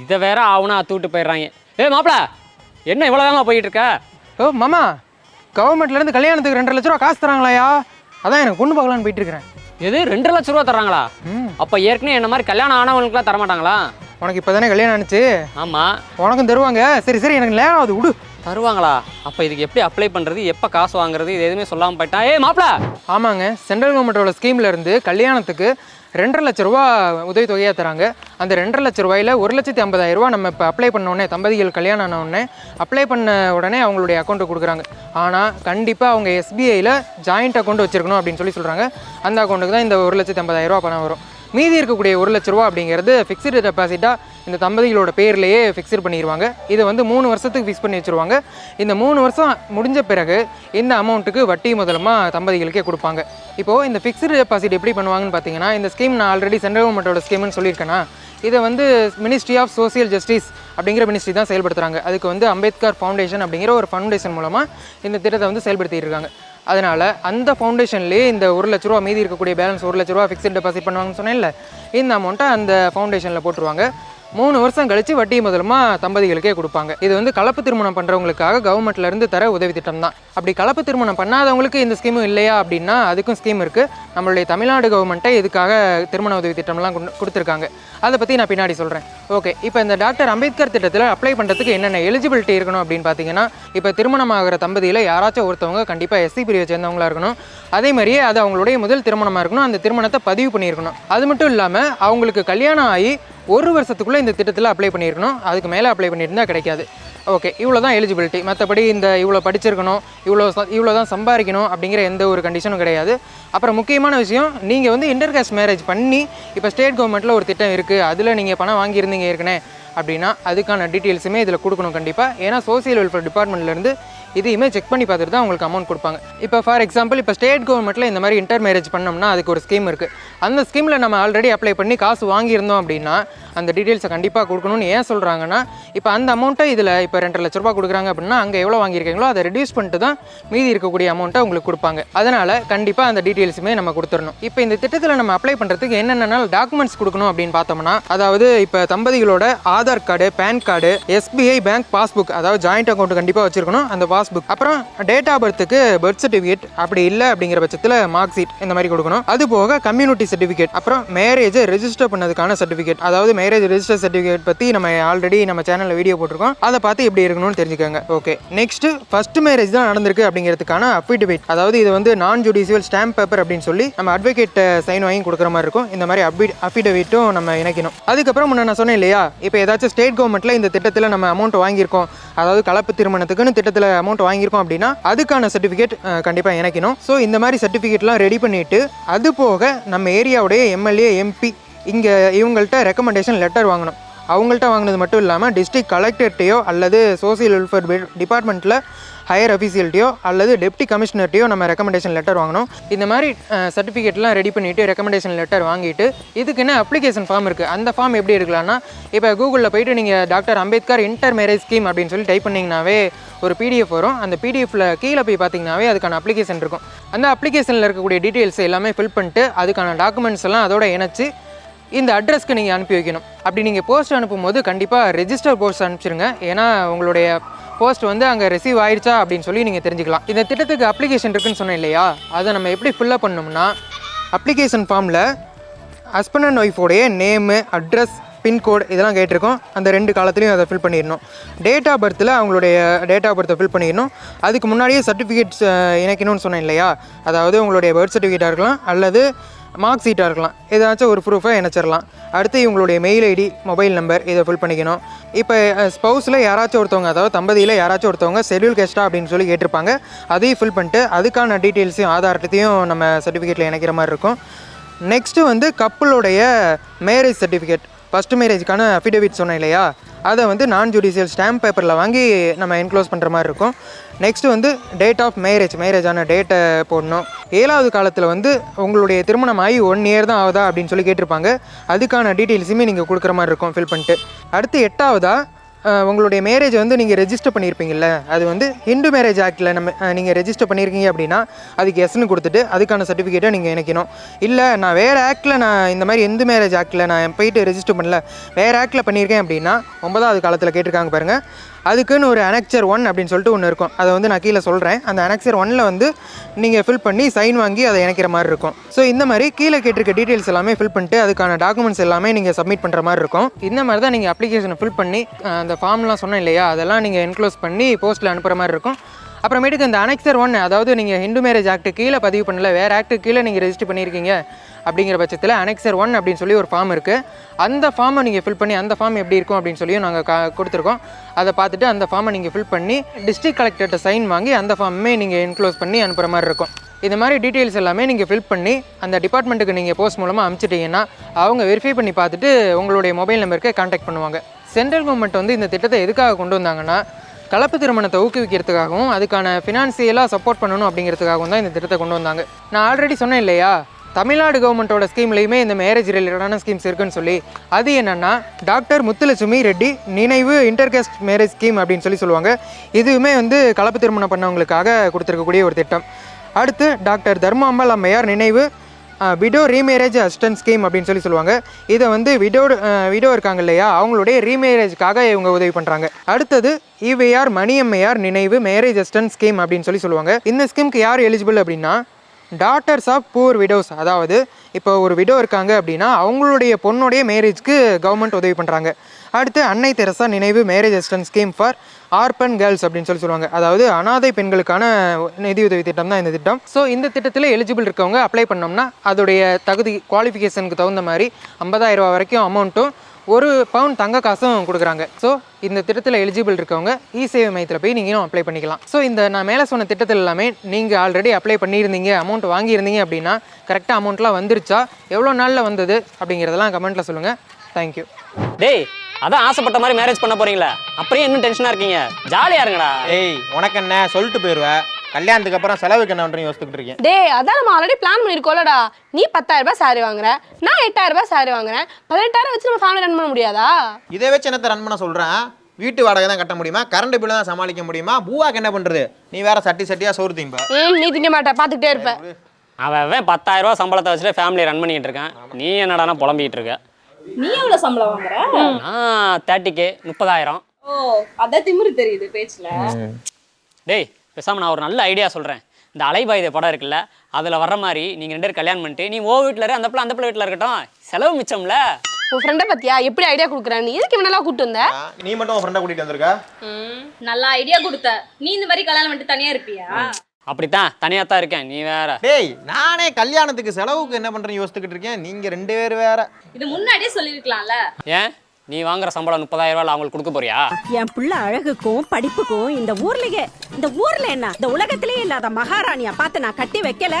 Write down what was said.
இதை வேற ஆகுனா அத்து விட்டு போயிடுறாங்க. ஏ மாப்பிள என்ன இவ்வளோ வேகமாக போயிட்டு இருக்க ஓ மாமா கவர்மெண்ட்லேருந்து கல்யாணத்துக்கு ரெண்டரை லட்ச ரூபா காசு தராங்களாயா? அதான் எனக்கு பொண்ணு பார்க்கலான்னு போயிட்டு இருக்கிறேன் எது ரெண்டு லட்ச ரூபா தர்றாங்களா? அப்போ ஏற்கனவே என்ன மாதிரி கல்யாணம் ஆனவங்களுக்குலாம் தரமாட்டாங்களா? உனக்கு இப்போ தானே கல்யாணம் ஆனிச்சு? ஆமாம் உனக்கும் தருவாங்க. சரி சரி எனக்கு நேரம் ஆகுது விடு தருவாங்களா? அப்போ இதுக்கு எப்படி அப்ளை பண்ணுறது எப்போ காசு வாங்குறது? இது எதுவுமே சொல்லாமல் போயிட்டான் ஏய் மாப்பிள! ஆமாங்க. சென்ட்ரல் கவர்மெண்ட்டோட ஸ்கீம்ல இருந்து கல்யாணத்துக்கு ரெண்டரை லட்ச ரூபா உதவித்தொகையாக தராங்க. அந்த ரெண்டரை லட்ச ரூபாயில் ஒரு லட்சத்தி ஐம்பதாயிரம் ரூபா நம்ம இப்போ அப்ளை பண்ண உடனே தம்பதிகள் கல்யாணம் ஆன உடனே அப்ளை பண்ண உடனே அவங்களுடைய அக்கௌண்ட்டு கொடுக்குறாங்க. ஆனால் கண்டிப்பாக அவங்க எஸ்பிஐயில் ஜாயிண்ட் அக்கௌண்ட் வச்சிருக்கணும் அப்படின்னு சொல்லி சொல்கிறாங்க அந்த அக்கௌண்ட்டுக்கு தான் இந்த ஒரு லட்சத்தி ஐம்பதாயிரம் ரூபா பணம் வரும். மீதி இருக்கக்கூடிய ஒரு லட்ச ரூபா அப்படிங்கிறது ஃபிக்ஸ்டு டெபாசிட்டாக இந்த தம்பதிகளோட பேர்லேயே ஃபிக்ஸ்டு பண்ணிடுவாங்க இதை வந்து மூணு வருஷத்துக்கு ஃபிக்ஸ் பண்ணி வச்சுருவாங்க. இந்த மூணு வருஷம் முடிஞ்ச பிறகு இந்த அமௌண்ட்டுக்கு வட்டி முதலமாக தம்பதிகளுக்கே கொடுப்பாங்க. இப்போது இந்த ஃபிக்ஸ்டு டெபாசிட் எப்படி பண்ணுவாங்கன்னு பார்த்தீங்கன்னா இந்த ஸ்கீம் நான் ஆல்ரெடி சென்ட்ரல் கவர்மெண்ட்டோட ஸ்கீம்னு சொல்லியிருக்கேன்னா இதை வந்து மினிஸ்ட்ரி ஆஃப் சோசியல் ஜஸ்டிஸ் அப்படிங்கிற மினிஸ்ட்ரி தான் செயல்படுத்துகிறாங்க அதுக்கு வந்து அம்பேத்கர் ஃபவுண்டேஷன் அப்படிங்கிற ஒரு ஃபவுண்டேஷன் மூலமாக இந்த திட்டத்தை வந்து செயல்படுத்திட்டு இருக்காங்க. அதனால் அந்த ஃபவுண்டேஷன்லேயே இந்த ஒரு லட்ச ரூபா மீதி இருக்கக்கூடிய பேலன்ஸ் ஒரு லட்ச ரூபா ஃபிக்ஸ்ட் டெபாசிட் பண்ணுவாங்கன்னு சொன்னேன்ல இந்த அமௌண்ட்டை அந்த ஃபவுண்டேஷனில் போட்டுருவாங்க. மூணு வருஷம் கழித்து வட்டி முதலமா தம்பதிகளுக்கே கொடுப்பாங்க. இது வந்து கலப்பு திருமணம் பண்ணுறவங்களுக்காக கவர்மெண்ட்ல இருந்து தர உதவி திட்டம் தான். அப்படி கலப்பு திருமணம் பண்ணாதவங்களுக்கு இந்த ஸ்கீமும் இல்லையா அப்படின்னா அதுக்கும் ஸ்கீம் இருக்குது நம்மளுடைய தமிழ்நாடு கவர்மெண்ட்டை இதுக்காக திருமண உதவி திட்டம்லாம் கொடுத்துருக்காங்க. அதை பற்றி நான் பின்னாடி சொல்கிறேன் ஓகே இப்போ இந்த டாக்டர் அம்பேத்கர் திட்டத்தில் அப்ளை பண்ணுறதுக்கு என்னென்ன எலிஜிபிலிட்டி இருக்கணும் அப்படின்னு பார்த்தீங்கன்னா இப்போ திருமணம் ஆகிற தம்பதியில் யாராச்சும் ஒருத்தவங்க கண்டிப்பாக எஸ்சி பிரிவை சேர்ந்தவங்களா இருக்கணும். அதே மாதிரியே அது அவங்களுடைய முதல் திருமணமாக இருக்கணும். அந்த திருமணத்தை பதிவு பண்ணியிருக்கணும். அது மட்டும் இல்லாமல் அவங்களுக்கு கல்யாணம் ஆகி ஒரு வருஷத்துக்குள்ளே இந்த திட்டத்தில் அப்ளை பண்ணியிருக்கணும். அதுக்கு மேலே அப்ளை பண்ணியிருந்தால் கிடைக்காது. ஓகே இவ்வளோ தான் எலிஜிபிலிட்டி மற்றபடி இந்த இவ்வளோ படிச்சிருக்கணும் இவ்வளோ இவ்வளோ தான் சம்பாதிக்கணும் அப்படிங்கிற எந்த ஒரு கண்டிஷனும் கிடையாது. அப்புறம் முக்கியமான விஷயம் நீங்கள் வந்து இன்டர் காஸ்ட் மேரேஜ் பண்ணி இப்போ ஸ்டேட் கவர்மெண்ட்டில் ஒரு திட்டம் இருக்குது அதில் நீங்கள் பணம் வாங்கியிருந்தீங்க ஏற்கனவே. அப்படின்னா அதுக்கான டீட்டெயில்ஸுமே இதில் கொடுக்கணும் கண்டிப்பாக ஏன்னா சோசியல் வெல்ஃபேர் டிபார்ட்மெண்ட்லேருந்து இதையுமே செக் பண்ணி பார்த்துட்டு தான் உங்களுக்கு அமௌண்ட் கொடுப்பாங்க. இப்போ ஃபார் எக்ஸாம்பிள் இப்போ ஸ்டேட் கவர்மெண்ட்டில் இந்த மாதிரி இன்டர் மேரேஜ் பண்ணோம்னா அதுக்கு ஒரு ஸ்கீம் இருக்குது அந்த ஸ்கீமில் நம்ம ஆல்ரெடி அப்ளை பண்ணி காசு வாங்கியிருந்தோம் அப்படின்னா அந்த டீட்டெயில்ஸை கண்டிப்பாக கொடுக்கணும்னு ஏன் சொல்கிறாங்கன்னா இப்போ அந்த அமௌண்ட்டை இதில் இப்போ ரெண்டரை லட்ச ரூபா கொடுக்குறாங்க அப்படின்னா அங்கே எவ்வளோ வாங்கியிருக்கீங்களோ அதை ரெடியூஸ் பண்ணிட்டு தான் மீதி இருக்கக்கூடிய அமௌண்ட்டை உங்களுக்கு கொடுப்பாங்க. அதனால் கண்டிப்பாக அந்த டீட்டெயில்ஸுமே நம்ம கொடுத்துடணும். இப்போ இந்த திட்டத்தில் நம்ம அப்ளை பண்ணுறதுக்கு என்னென்ன டாக்குமெண்ட்ஸ் கொடுக்கணும் அப்படின்னு பார்த்தோம்னா அதாவது இப்போ தம்பதிகளோட Aadhaar card PAN card SBI bank passbook அதாவது ஜாயிண்ட் அக்கௌண்ட் கண்டிப்பாக வச்சிருக்கணும். அந்த பாஸ்புக். அப்புறம் டேட் ஆஃப் பர்த்துக்கு பர்த் சர்டிஃபிகேட் அப்படி இல்லை அப்படிங்கிற பட்சத்தில் மார்க் ஷீட் இந்த மாதிரி கொடுக்கணும். அது போக கம்யூனிட்டி சர்டிஃபிகேட் அப்புறம் மேரேஜ் ரெஜிஸ்டர் பண்ணதுக்கான சர்டிஃபிகேட் அதாவது மேரேஜ் ரெஜிஸ்டர் சர்டிஃபிகேட் பற்றி நம்ம ஆல்ரெடி நம்ம சேனலில் வீடியோ போட்டிருக்கோம். அதை பார்த்து எப்படி இருக்கணும்னு தெரிஞ்சுக்கோங்க. ஓகே நெக்ஸ்ட் ஃபர்ஸ்ட் மேரேஜ் தான் நடந்திருக்கு அப்படிங்கிறதுக்கான அஃபிடவிட் அதாவது இது வந்து நான் ஜுடிஷியல் ஸ்டாம்ப் பேப்பர் அப்படின்னு சொல்லி நம்ம அட்வொகேட் சைன் வாங்கி கொடுக்குற மாதிரி இருக்கும். இந்த மாதிரி அபி அஃபிடவிட்டும் நம்ம இணைக்கணும். அதுக்கப்புறம் முன்ன நான் சொன்னேன் இல்லையா? இப்போ ஏதாச்சும் ஸ்டேட் கவர்மெண்ட்டில் இந்த திட்டத்தில் நம்ம அமௌண்ட் வாங்கியிருக்கோம். அதாவது கலப்பு திருமணத்துக்குன்னு திட்டத்தில் அமௌண்ட் அமௌண்ட் வாங்கியிருக்கோம் அப்படின்னா அதுக்கான சர்டிஃபிகேட் கண்டிப்பாக இணைக்கணும். ஸோ இந்த மாதிரி சர்டிஃபிகேட்லாம் ரெடி பண்ணிவிட்டு அது போக நம்ம ஏரியாவுடைய எம்எல்ஏ எம்பி இங்கே இவங்கள்ட்ட ரெக்கமெண்டேஷன் லெட்டர் வாங்கணும். அவங்கள்ட்ட வாங்கினது மட்டும் இல்லாமல் டிஸ்ட்ரிக்ட் கலெக்டர்ட்டையோ அல்லது சோசியல் வெல்ஃபேர் டிபார்ட்மெண்ட்டில் ஹையர் அஃபீஷியல்ட்டையோ அல்லது டெப்டி கமிஷனர்ட்டையோ நம்ம ரெக்கமெண்டேஷன் லெட்டர் வாங்கணும். இந்த மாதிரி சர்டிஃபிகேட்லாம் ரெடி பண்ணிவிட்டு ரெக்கமெண்டேஷன் லெட்டர் வாங்கிட்டு இதுக்குன்னு அப்ளிகேஷன் ஃபார்ம் இருக்குது அந்த ஃபார்ம் எப்படி எடுக்கலாம்னா இப்போ கூகுளில் போயிட்டு நீங்கள் doctor Ambedkar inter marriage scheme அப்படின்னு சொல்லி டைப் பண்ணிங்கனாவே ஒரு பிடிஎஃப் வரும். அந்த பிடிஎஃப்பில் கீழே போய் பார்த்தீங்கன்னாவே அதுக்கான அப்ளிகேஷன் இருக்கும். அந்த அப்ளிகேஷனில் இருக்கக்கூடிய டீட்டெயில்ஸ் எல்லாமே ஃபில் பண்ணிட்டு அதுக்கான டாக்குமெண்ட்ஸ் எல்லாம் அதோட இணைச்சி இந்த அட்ரஸ்க்கு நீங்கள் அனுப்பி வைக்கணும். அப்படி நீங்கள் போஸ்ட் அனுப்பும்போது கண்டிப்பாக ரெஜிஸ்டர் போஸ்ட் அனுப்பிச்சிருங்க. ஏன்னா உங்களுடைய போஸ்ட் வந்து அங்கே ரிசீவ் ஆயிடுச்சா அப்படின்னு சொல்லி நீங்கள் தெரிஞ்சுக்கலாம். இந்த திட்டத்துக்கு அப்ளிகேஷன் இருக்குன்னு சொன்னேன் இல்லையா? அதை நம்ம எப்படி ஃபில்லப் பண்ணோம்னா அப்ளிகேஷன் ஃபார்மில் ஹஸ்பண்ட் அண்ட் ஒய்ஃபோடைய நேமு அட்ரஸ் பின்கோடு இதெல்லாம் கேட்டிருக்கோம். அந்த ரெண்டு காலத்துலேயும் அதை ஃபில் பண்ணிடணும். டேட் ஆஃப் பர்த்தில் அவங்களுடைய டேட் ஆஃப் பர்த்தை ஃபில் பண்ணிடணும். அதுக்கு முன்னாடியே சர்டிஃபிகேட்ஸ் இணைக்கணும்னு சொன்னேன் இல்லையா? அதாவது உங்களுடைய பர்த் சர்டிஃபிகேட்டாக இருக்கலாம் அல்லது மார்க் ஷீட்டாக இருக்கலாம். ஏதாச்சும் ஒரு ப்ரூஃபை இணைச்சிடலாம் அடுத்து இவங்களுடைய மெயில் ஐடி மொபைல் நம்பர் இதை ஃபில் பண்ணிக்கணும். இப்போ ஸ்பௌஸில் யாராச்சும் ஒருத்தவங்க அதாவது தம்பதியில் யாராச்சும் ஒருத்தவங்க ஷெட்யூல் கெஸ்டா அப்படின்னு சொல்லி கேட்டிருப்பாங்க. அதையும் ஃபில் பண்ணிட்டு அதுக்கான டீட்டெயில்ஸையும் ஆதாரத்தையும் நம்ம சர்டிஃபிகேட்டில் இணைக்கிற மாதிரி இருக்கும். நெக்ஸ்ட்டு வந்து கப்பலுடைய மேரேஜ் சர்டிஃபிகேட் ஃபஸ்ட்டு மேரேஜுக்கான அஃபிடேவிட் சொன்னேன் இல்லையா? அதை வந்து நான் ஜுடிஷியல் ஸ்டாம்ப் பேப்பரில் வாங்கி நம்ம என்க்ளோஸ் பண்ணுற மாதிரி இருக்கும். நெக்ஸ்ட் வந்து டேட் ஆஃப் மேரேஜ் மேரேஜான டேட்டை போடணும். ஏழாவது காலத்தில் வந்து உங்களுடைய திருமணம் ஆகி ஒன் இயர் தான் ஆகுதா அப்படின்னு சொல்லி கேட்டிருப்பாங்க. அதுக்கான டீட்டெயில்ஸுமே நீங்கள் கொடுக்குற மாதிரி இருக்கும் ஃபில் பண்ணிட்டு. அடுத்து எட்டாவதா உங்களுடைய மேரேஜ் வந்து நீங்கள் ரெஜிஸ்டர் பண்ணியிருப்பீங்கல்ல அது வந்து ஹிந்து மேரேஜ் ஆக்டில் நம்ம நீங்கள் ரெஜிஸ்டர் பண்ணியிருக்கீங்க அப்படின்னா அதுக்கு எஸ்னு கொடுத்துட்டு அதுக்கான சர்டிஃபிகேட்டை நீங்கள் இணைக்கணும். இல்லை நான் வேறு ஆக்டில் நான் இந்த மாதிரி இந்து மேரேஜ் ஆக்டில் நான் போயிட்டு ரெஜிஸ்டர் பண்ணல வேறு ஆக்டில் பண்ணியிருக்கேன் அப்படின்னா ஒன்பதாவது காலத்தில் கேட்டிருக்காங்க பாருங்கள் அதுக்குன்னு ஒரு அனெக்சர் ஒன் அப்படின்னு சொல்லிட்டு ஒன்று இருக்கும். அதை வந்து நான் கீழே சொல்கிறேன் அந்த அனெக்சர் ஒனில் வந்து நீங்கள் ஃபில் பண்ணி சைன் வாங்கி அதை இணைக்கிற மாதிரி இருக்கும். ஸோ இந்த மாதிரி கீழே கேட்டிருக்க டீட்டெயில்ஸ் எல்லாமே ஃபில் பண்ணிட்டு அதுக்கான டாக்குமெண்ட்ஸ் எல்லாமே நீங்கள் சப்மிட் பண்ணுற மாதிரி இருக்கும். இந்த மாதிரி தான் நீங்கள் அப்ளிகேஷனை ஃபில் பண்ணி அந்த ஃபார்ம்லாம் சொன்னேன் இல்லையா? அதெல்லாம் நீங்கள் என்க்ளோஸ் பண்ணி போஸ்ட்டில் அனுப்புகிற மாதிரி இருக்கும். அப்புறமேட்டுக்கு இந்த அனெக்சர் ஒன் அதாவது நீங்கள் ஹிந்து மேரேஜ் ஆக்ட் கீழே பதிவு பண்ணல வேறு ஆக்ட் கீழே நீங்கள் ரெஜிஸ்டர் பண்ணியிருக்கீங்க அப்படிங்கிற பட்சத்தில் அனெக்சர் ஒன் அப்படின்னு சொல்லி ஒரு ஃபார்ம் இருக்குது அந்த ஃபார்மை நீங்கள் ஃபில் பண்ணி அந்த ஃபார்ம் எப்படி இருக்கும் அப்படின்னு சொல்லியும் நாங்கள் கா கொடுத்துருக்கோம். அதை பார்த்துட்டு அந்த ஃபார்மை நீங்கள் ஃபில் பண்ணி டிஸ்ட்ரிக்ட் கலெக்டர்கிட்ட சைன் வாங்கி அந்த ஃபார்மே நீங்கள் என்க்ளோஸ் பண்ணி அனுப்புகிற மாதிரி இருக்கும். இந்த மாதிரி டீட்டெயில்ஸ் எல்லாமே நீங்கள் ஃபில் பண்ணி அந்த டிபார்ட்மெண்ட்டுக்கு நீங்கள் போஸ்ட் மூலமாக அனுப்பிச்சிட்டிங்கன்னா அவங்க வெரிஃபை பண்ணி பார்த்துட்டு உங்களுடைய மொபைல் நம்பருக்கு கான்டாக்ட் பண்ணுவாங்க. சென்ட்ரல் கவர்மெண்ட் வந்து இந்த திட்டத்தை எதுக்காக கொண்டு வந்தாங்கன்னா கலப்பு திருமணத்தை ஊக்குவிக்கிறதுக்காகவும் அதுக்கான ஃபினான்சியலாக சப்போர்ட் பண்ணணும் அப்படிங்கிறதுக்காகவும் தான் இந்த திட்டத்தை கொண்டு வந்தாங்க. நான் ஆல்ரெடி சொன்னேன் இல்லையா? தமிழ்நாடு கவர்மெண்ட்டோட ஸ்கீம்லேயுமே இந்த மேரேஜ் ரிலேட்டடான ஸ்கீம்ஸ் இருக்குன்னு சொல்லி. அது என்னென்னா டாக்டர் முத்துலட்சுமி ரெட்டி நினைவு இன்டர்கேஸ்ட் மேரேஜ் ஸ்கீம் அப்படின்னு சொல்லி சொல்லுவாங்க. இதுவுமே வந்து கலப்பு திருமணம் பண்ணவங்களுக்காக கொடுத்துருக்கக்கூடிய ஒரு திட்டம். அடுத்து டாக்டர் தர்மாம்பல் அம்மையார் நினைவு விடோ ரீமேரேஜ் அசிஸ்டன்ஸ் ஸ்கீம் அப்படின்னு சொல்லி சொல்லுவாங்க. இதை வந்து விடோ விடோ இருக்காங்க இல்லையா? அவங்களுடைய ரீமேரேஜ்க்காக இவங்க உதவி பண்ணுறாங்க அடுத்தது இவிஆர் மணியம்மையார் நினைவு மேரேஜ் அசிஸ்டன்ஸ் ஸ்கீம் அப்படின்னு சொல்லி சொல்லுவாங்க. இந்த ஸ்கீம்க்கு யார் எலிஜிபிள் அப்படின்னா டாட்டர்ஸ் ஆஃப் பூர் விடோஸ் அதாவது இப்போ ஒரு விடோ இருக்காங்க அப்படின்னா அவங்களுடைய பொண்ணுடைய மேரேஜ்க்கு கவர்மெண்ட் உதவி பண்ணுறாங்க அடுத்து அன்னை தெரசா நினைவு marriage assistance scheme for orphan girls அப்படின்னு சொல்லி சொல்லுவாங்க. அதாவது அனாதை பெண்களுக்கான நிதியுதவி திட்டம் தான் இந்த திட்டம். ஸோ இந்த திட்டத்தில் எலிஜிபிள் இருக்கவங்க அப்ளை பண்ணோம்னா அதோடைய தகுதி குவாலிஃபிகேஷனுக்கு தகுந்த மாதிரி 50000 ரூபா வரைக்கும் அமௌண்ட்டும் ஒரு பவுன் தங்க காசும் கொடுக்குறாங்க. ஸோ இந்த திட்டத்தில் எலிஜிபிள் இருக்கவங்க இ சேவை மையத்தில் போய் நீங்களும் அப்ளை பண்ணிக்கலாம். ஸோ இந்த நான் மேலே சொன்ன திட்டத்தில் எல்லாமே நீங்கள் ஆல்ரெடி அப்ளை பண்ணியிருந்தீங்க அமௌண்ட் வாங்கியிருந்தீங்க அப்படின்னா கரெக்டாக அமௌண்ட்லாம் வந்துருச்சா? எவ்வளோ நாளில் வந்தது? அப்படிங்கிறதெல்லாம் கமெண்ட்டில் சொல்லுங்கள் தேங்க்யூ டேய் அதான் ஆசைப்பட்ட மாதிரி மேரேஜ் பண்ண போறீங்களா. அப்படியே இன்னும் டென்ஷனாக இருக்கீங்க? ஜாலியாக இருங்கடா. ஏய் உனக்கு என்ன? சொல்லிட்டு போயிடுவேன் கல்யாணத்துக்கு அப்புறம் செலவுக்கு என்ன பண்ணுறீங்க யோசிச்சுக்கிட்டு இருக்கேன் டேய் அதான் நம்ம ஆல்ரெடி பிளான் பண்ணிருக்கோம்லடா. நீ பத்தாயிரம் ரூபாய் சாரி வாங்குற நான் எட்டாயிரம் ரூபாய் சாரி வாங்குறேன் பதினெட்டாயிரம் வச்சு நம்ம ஃபேமிலி ரன் பண்ண முடியாதா? இதை வச்சு என்னத்தை ரன் பண்ண சொல்கிறேன் வீட்டு வாடகை தான் கட்ட முடியுமா? கரண்ட் பில்லு தான் சமாளிக்க முடியுமா? பூவாக்கு என்ன பண்ணுறது நீ வேற சட்டி சட்டியாக சோறு திம்ப ம் நீ திங்க மாட்ட பார்த்துக்கிட்டே இருப்ப. அவன் அவன் பத்தாயிரம் ரூபாய் சம்பளத்தை வச்சுட்டு ஃபேமிலி ரன் பண்ணிட்டு இருக்கான். நீ என்னடானா புலம்பிக்கிட்டு இருக்க? நீ எவ்வளவு சம்பளம் வாங்குற? நான் தேர்ட்டி கே முப்பதாயிரம். ஓ அதான் திமிரு தெரியுது பேச்சுல. டேய் பேசாம நான் ஒரு நல்ல ஐடியா சொல்கிறேன் இந்த அலைபாயுத படம் இருக்குல்ல அதில் வர்ற மாதிரி நீங்கள் ரெண்டு பேரும் கல்யாணம் பண்ணிட்டு நீ ஓ வீட்டில் இரு அந்த பிள்ளை அந்த பிள்ளை வீட்டில் இருக்கட்டும். செலவு மிச்சம்ல. உன் ஃப்ரெண்டை பத்தியா? எப்படி ஐடியா கொடுக்குறேன் நீ எதுக்கு இவனெல்லாம் கூட்டு வந்த? நீ மட்டும் உன் ஃப்ரெண்டை கூட்டிகிட்டு வந்திருக்க? நல்ல ஐடியா கொடுத்த. நீ இந்த மாதிரி கல்யாணம் பண்ணிட்டு தனியா இருப்பியா? அப்படித்தான் தனியாக தான் இருக்கேன் நீ வேற. டேய் நானே கல்யாணத்துக்கு செலவுக்கு என்ன பண்ணுறேன்னு யோசிச்சுக்கிட்டு இருக்கேன். நீங்கள் ரெண்டு பேர் வேற. இது முன்னாடியே சொல்லிருக்கலாம்ல ஏன்? நீ வாங்குற சம்பளம் முப்பதாயிரம் ரூபாய் அவங்களுக்கு கொடுக்க போறியா? என் புள்ள அழகுக்கும் படிப்புக்கும் இந்த ஊர்லயே இந்த ஊர்ல என்ன? இந்த உலகத்திலேயே இல்லாத மகாராணியா பார்த்து நான் கட்டி வைக்கல.